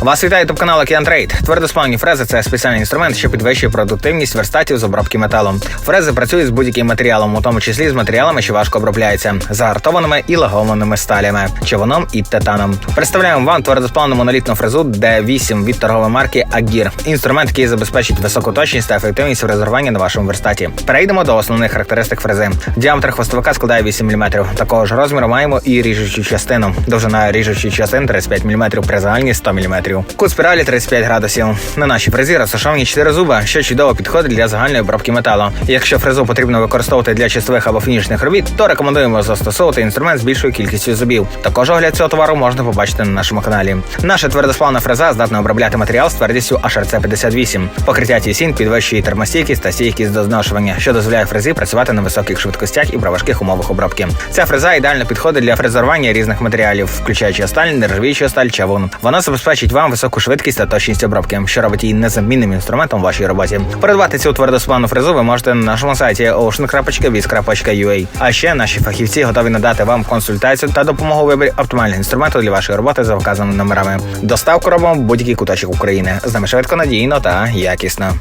Вас вітає ютуб канал Океан Трейд. Твердосплавні фрези це спеціальний інструмент, що підвищує продуктивність верстатів з обробки металу. Фрези працюють з будь-яким матеріалом, у тому числі з матеріалами, що важко обробляються, загартованими і лагованими сталями, човуном і титаном. Представляємо вам твердосплавну монолітну фрезу D8 від торгової марки Агір. Інструмент, який забезпечить високу точність та ефективність фрезерування на вашому верстаті. Перейдемо до основних характеристик фрези. Діаметр хвостовика складає 8 мм. Такого ж розміру маємо і ріжучу частину. Довжина ріжучої частини 35 мм при загальній 100 мм. Кут спіралі 35 градусів. На нашій фрезі розташовані 4 зуби, що чудово підходить для загальної обробки металу. Якщо фрезу потрібно використовувати для чистових або фінішних робіт, то рекомендуємо застосовувати інструмент з більшою кількістю зубів. Також огляд цього товару можна побачити на нашому каналі. Наша твердосплавна фреза здатна обробляти матеріал з твердістю HRC 58. Покриття тісін підвищує термостійкість та стійкість до зношування, що дозволяє фрезі працювати на високих швидкостях і при важких умовах обробки. Ця фреза ідеально підходить для фрезерування різних матеріалів, включаючи сталь, нержавіючу сталь, чавун. Вона забезпечить вам високу швидкість та точність обробки, що робить її незамінним інструментом в вашій роботі. Придбати цю твердосплавну фрезу ви можете на нашому сайті ocean.biz.ua. А ще наші фахівці готові надати вам консультацію та допомогу у виборі оптимального інструменту для вашої роботи за вказаними номерами. Доставку робимо в будь-який куточок України. З нами швидко, надійно та якісно.